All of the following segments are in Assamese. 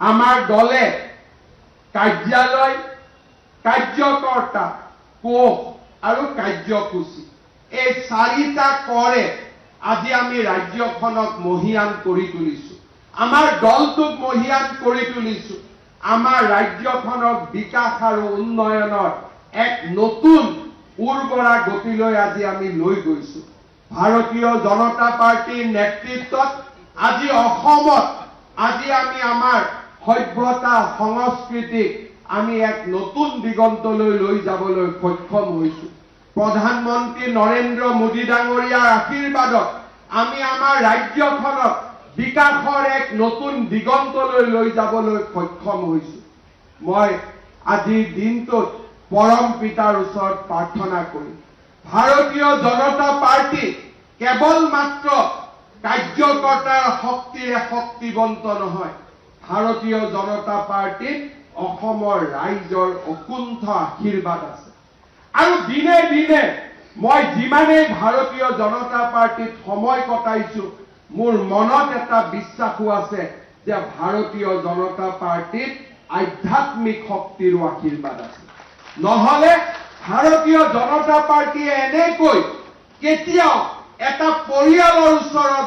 আমাৰ দলে কাৰ্যালয় কাৰ্যকৰ্তা কোষ আৰু কাৰ্যসূচী। এই চাৰিটা কৰে আজি আমি ৰাজ্যখনক মহীয়ান কৰি তুলিছো। আমাৰ দলটোক মহীয়ান কৰি তুলিছো। আমাৰ ৰাজ্যখনক বিকাশ আৰু উন্নয়নৰ এক নতুন উৰ্বৰা গতিলৈ আজি আমি লৈ গৈছো। ভাৰতীয় জনতা পাৰ্টীৰ নেতৃত্বত আজি অসমত আজি আমি আমাৰ সভ্যতা সংস্কৃতিক আমি এক নতুন দিগন্তলৈ লৈ যাবলৈ সক্ষম হৈছো। প্ৰধানমন্ত্ৰী নৰেন্দ্ৰ মোদী ডাঙৰীয়াৰ আশীৰ্বাদত আমি আমাৰ ৰাজ্যখনক বিকাশৰ এক নতুন দিগন্তলৈ লৈ যাবলৈ সক্ষম হৈছো। মই আজিৰ দিনটোত পৰম পিতাৰ ওচৰত প্ৰাৰ্থনা কৰিম। ভাৰতীয় জনতা পাৰ্টী কেৱল মাত্ৰ কাৰ্যকৰ্তাৰ শক্তিৰে শক্তিবন্ত নহয় ভাৰতীয় জনতা পাৰ্টীত অসমৰ ৰাইজৰ অকুণ্ঠ আশীৰ্বাদ আছে। আৰু দিনে দিনে মই যিমানেই ভাৰতীয় জনতা পাৰ্টীত সময় কটাইছো মোৰ মনত এটা বিশ্বাসো আছে যে ভাৰতীয় জনতা পাৰ্টীত আধ্যাত্মিক শক্তিৰো আশীৰ্বাদ আছে। নহলে ভাৰতীয় জনতা পাৰ্টীয়ে এনেকৈ কেতিয়াও এটা পৰিয়ালৰ ওচৰত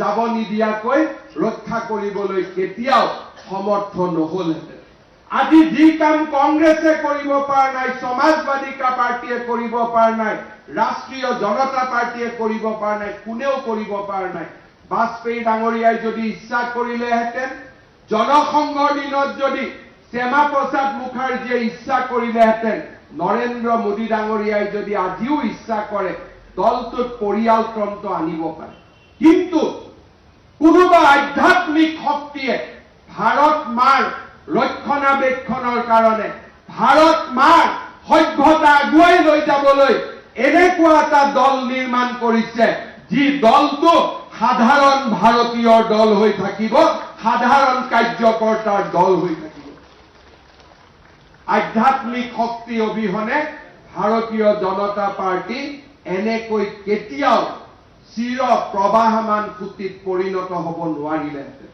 যাব নিদিয়াকৈ ৰক্ষা কৰিবলৈ কেতিয়াও সমৰ্থ নহলহেঁতেন। আজি যি কাম কংগ্ৰেছে কৰিব পৰা নাই সমাজবাদী পাৰ্টীয়ে কৰিব পৰা নাই ৰাষ্ট্ৰীয় জনতা পাৰ্টীয়ে কৰিব পৰা নাই কোনেও কৰিব পৰা নাই বাজপেয়ী ডাঙৰীয়াই যদি ইচ্ছা কৰিলেহেঁতেন জনসংঘৰ দিনত যদি শ্যামা প্ৰসাদ মুখাৰ্জীয়ে ইচ্ছা কৰিলেহেঁতেন নৰেন্দ্ৰ মোদী ডাঙৰীয়াই যদি আজিও ইচ্ছা কৰে দলটোত পৰিয়ালতন্ত্ৰ আনিব পাৰে। কিন্তু কোনোবা আধ্যাত্মিক শক্তিয়ে ভাৰত মাৰ ৰক্ষণাবেক্ষণৰ কাৰণে, ভাৰত মাৰ সভ্যতা আগুৱাই লৈ যাবলৈ এনেকুৱা এটা দল নিৰ্মাণ কৰিছে, যি দলটো সাধাৰণ দল হৈ থাকিব, সাধাৰণ কাৰ্যকৰ্তাৰ দল হৈ থাকিব। আধ্যাত্মিক শক্তি অবিহনে ভাৰতীয় জনতা পাৰ্টী এনেকৈ কেতিয়াও চিৰ প্ৰবাহমান সুতিত পৰিণত হ'ব নোৱাৰিলেহেঁতেন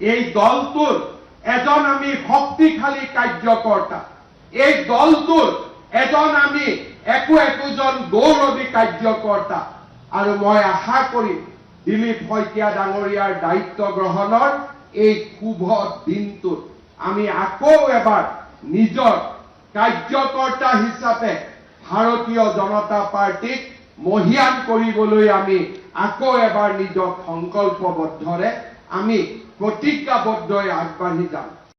এই দলটোৰ এজন আমি শক্তিশালী কাৰ্যকৰ্তা। এই দলটোৰ এজন আমি একো একোজন গৌৰৱী কাৰ্যকৰ্তা। আৰু মই আশা কৰিম দিলীপ শইকীয়া ডাঙৰীয়াৰ দায়িত্ব গ্ৰহণৰ এই শুভ দিনটোত আমি আকৌ এবাৰ নিজৰ কাৰ্যকৰ্তা হিচাপে ভাৰতীয় জনতা পাৰ্টীক মহীয়ান কৰিবলৈ আমি আকৌ এবাৰ নিজক সংকল্পবদ্ধৰে আমি প্ৰতিজ্ঞাবদ্ধ হৈ আগবাঢ়ি যাম।